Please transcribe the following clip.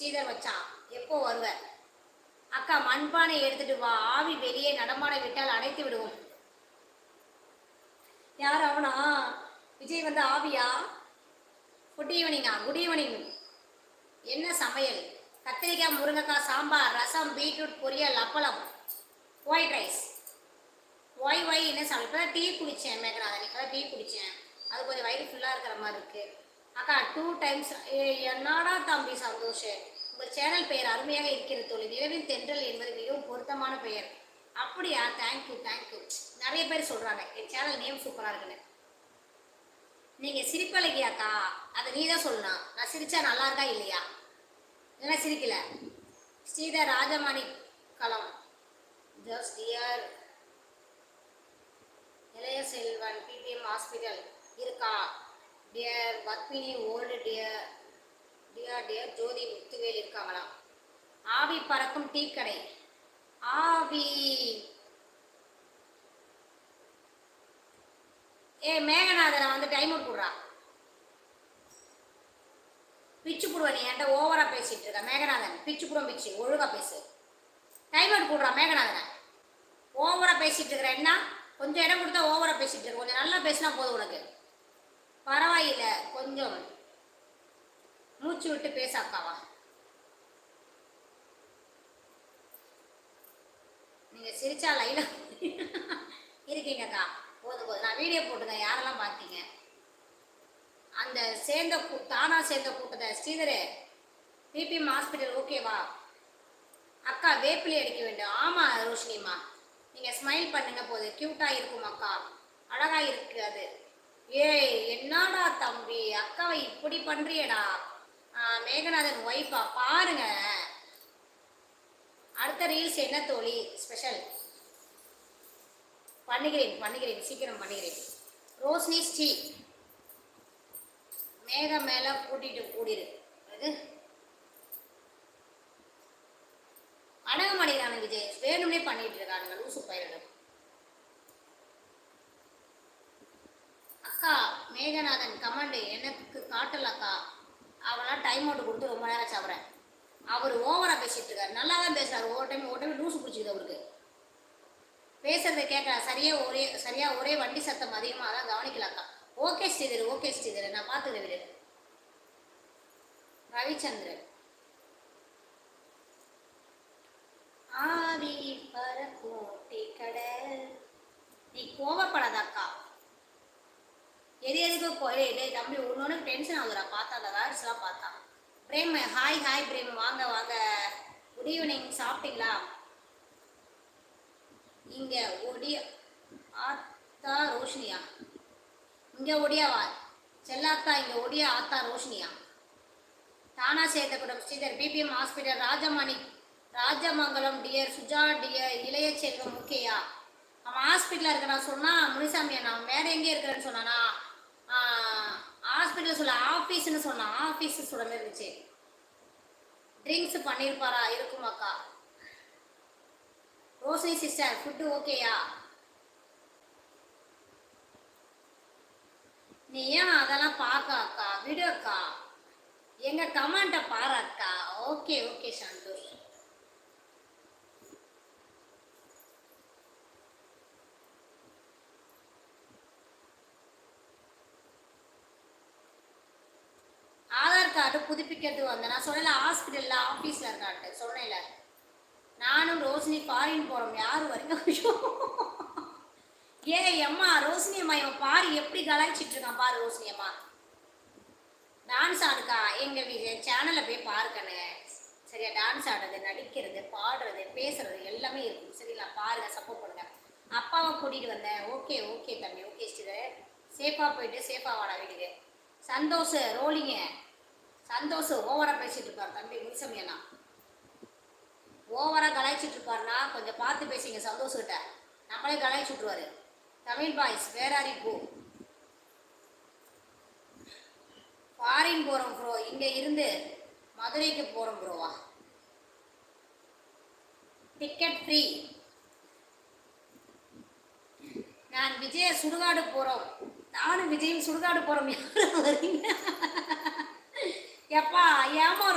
ஸ்ரீதர் வச்சான் எப்போ வருவ? அக்கா மண்பானை எடுத்துட்டு வா. ஆவி வெளியே நடமாட விட்டால் அடைத்து விடுவோம். யார் அவனா? விஜய் வந்து ஆவியா? குட் ஈவினிங்கா குட் ஈவினிங் என்ன சமையல்? கத்திரிக்காய் முருங்கைக்காய் சாம்பார் ரசம் பீட்ரூட் பொரியல் அப்பளம். ஒயிட் ரைஸ் ஒய் ஒய் என்ன சாப்பிட இப்போ டீ குடித்தேன் மேகநாதன். இப்போ டீ குடித்தேன் அது கொஞ்சம் வயிறு ஃபுல்லாக இருக்கிற மாதிரி இருக்குது அக்கா டூ டைம்ஸ் என்னடா தம்பி சந்தோஷ்? உங்கள் சேனல் பெயர் அருமையாக இருக்கிறது தொழில் நிலவின் தென்றல் என்பது மிகவும் பொருத்தமான பெயர். அப்படியா? தேங்க்யூ தேங்க்யூ நிறைய பேர் சொல்கிறாங்க என் சேனல் நேம் சூப்பராக இருக்குன்னு. நீங்கள் சிரிப்பழகியாக்கா அதை நீ தான் சொல்லலாம் நான் சிரிச்சா நல்லா இருக்கா இல்லையா? இல்லைன்னா சிரிக்கல. ஸ்ரீதர் ராஜமணி களம் just dear Ilaya Selvan BPM hospital இருக்கா? Dear Padmini old dear dear dear Jothi Muthuvel இருக்காங்களாம் ஆவி பறக்கும் டீ கடை ஆவி ஏ மேகநாதனை வந்து டைம் அவுட் போடுறா பிச்சு போடுவ நீ என்கிட்ட ஓவரா பேசிட்டு இருக்க மேகநாதன் பிச்சு புடம் பிச்சு ஒழுங்கா பேசு டைம் அவுட் போடுறா மேகநாதனை ஓவரா பேசிட்டு இருக்கிற என்ன கொஞ்சம் இடம் கொடுத்தா ஓவரா பேசிட்டு இருக்க கொஞ்சம் நல்லா பேசினா போதும் உனக்கு பரவாயில்ல கொஞ்சம். மூச்சு விட்டு பேச அக்காவா? நீங்க சிரிச்சா லைல இருக்கீங்கக்கா போதும் போதும். நான் வீடியோ போட்டுங்க யாரெல்லாம் பார்த்தீங்க அந்த சேர்ந்த கூ தானா சேர்ந்த கூட்டத்தை ஸ்ரீதரே பிபிஎம் ஹாஸ்பிட்டல் ஓகேவா அக்கா வேப்பிலி அடிக்க வேண்டும். ஆமாம் ரோஷினிம்மா. நீங்கள் ஸ்மைல் பண்ணுங்க போது. க்யூட்டாக இருக்கும் அக்கா அழகாக இருக்கு அது. ஏய் என்னடா தம்பி? அக்காவை இப்படி பண்ணுறியடா மேகநாதன் ஒய்ஃபா பாருங்க. அடுத்த ரீல்ஸ் என்ன தோழி? ஸ்பெஷல் பண்ணுகிறேன் பண்ணுகிறேன் சீக்கிரம் பண்ணுகிறேன் ரோஸ்னி ஸ்ரீ. மேக மேல கூட்டிட்டு கூடிரு இது. அடங்க விஜய். வேணும்னே பண்ணிட்டு இருக்கானுங்க. லூசு பயிரிடம் அக்கா மேகநாதன் கமாண்டு எனக்கு காட்டலக்கா? அவெல்லாம் டைம் அவுட் கொடுத்து ரொம்ப நேரம் சாப்பிட்றேன் அவர் ஓவராக பேசிட்டு இருக்காரு. நல்லா தான் பேசுறாரு. ஒவ்வொரு டைம் ஒரு டைம் லூஸ் பிடிச்சிக்குது அவருக்கு. பேசுறதை கேட்கல சரியா ஒரே சரியா ஒரே வண்டி சத்தம் அதிகமாக தான் கவனிக்கலாக்கா. Okay Sridhar okay Sridhar. நான் பார்த்துக்கிறேன் வீடு ரவிச்சந்திரன். ஆவி பரக்கோட்டி கடல். நீ கோவப்படாதாக்கா. எது எதுக்கு போய் டேய் தம்பி ஒன்று டென்ஷன் ஆகுதுடா. பார்த்தா அந்த வேர்ட்ஸ்லாம் பார்த்தா. Prem hi hi Prem. வாங்க வாங்க. குட் ஈவினிங் சாப்பிட்டீங்களா? இங்கே ஒடிய ஆத்தா ரோஷினியா? இங்க ஒடியாவா செல்லாத்தா இங்கே ஒடியா ஆத்தா ரோஷினியா? தானா சேதகுடம் Sridhar BPM hospital Rajamani Rajamangalam dear Suja dear Ilaya Selvam முக்கியா? அவன் ஹாஸ்பிட்டலில் இருக்கிறான். சொன்னா முனிசாமி நான் அவன் வேற எங்கே இருக்கிறேன்னு சொன்னானா? ஹாஸ்பிட்டல் சொல்ல ஆஃபீஸ்னு சொன்னான் ஆஃபீஸ் சொல்ல மாதிரி இருந்துச்சு. ட்ரிங்க்ஸ் பண்ணியிருப்பாரா இருக்குமாக்கா ரோஷினி சிஸ்டர் ஃபுட்டு ஓகேயா நீ ஏன் அதெல்லாம் பார்க்க அக்கா? விடு அக்கா. எங்கள் கமெண்ட்டை பாரு அக்கா. Okay okay Santhosh. கார்டு புதுப்பிக்கிறது வந்தேன். நான் சொன்னல ஹாஸ்பிட்டலில் ஆஃபீஸில் இருக்கான்ட்டு. சொன்னேன்ல. நானும் ரோஷினி ஃபாரின் போகிறோம் யார் வரீங்க ஏ அம்மா ரோஷினி அம்மா இவன் பாரு எப்படி கலாய்ச்சிட்டு இருக்கான் பாரு ரோஷினி அம்மா. டான்ஸ் ஆடுக்கா. எங்கள் சேனலில் போய் பாருக்கண்ணே. சரியா டான்ஸ் ஆடுறது நடிக்கிறது பாடுறது பேசுறது எல்லாமே இருக்கும். சரிங்களா? பாருங்க சப்போர்ட் பண்ணுங்க. அப்பாவை கூட்டிகிட்டு வந்தேன். ஓகே ஓகே தம்பி ஓகே ஸ்ரீதர் சேஃபாக போயிட்டு சேஃபாக வாடா வீட்டுக்கு. சந்தோஷ் ரோலிங்க சந்தோஷம் ஓவராக பேசிட்டு இருப்பார் தம்பி முனிசாமி அண்ணா ஓவராக கலாய்ச்சிட்டு இருப்பாருன்னா கொஞ்சம் பார்த்து பேசிங்க சந்தோஷ்கிட்ட. நம்மளே கலாய்ச்சி விட்ருவாரு தமிழ் பாய்ஸ் வேறாரி பூ ஃபாரின் போகிறோம் ப்ரோ இங்கே இருந்து மதுரைக்கு போகிறோம் ப்ரோவா டிக்கெட் ஃப்ரீ நான் விஜய சுடுகாடு போகிறோம் நானும் விஜயும் சுடுகாடு போகிறோம் யாரும் வரீங்க? எப்பா ஏமா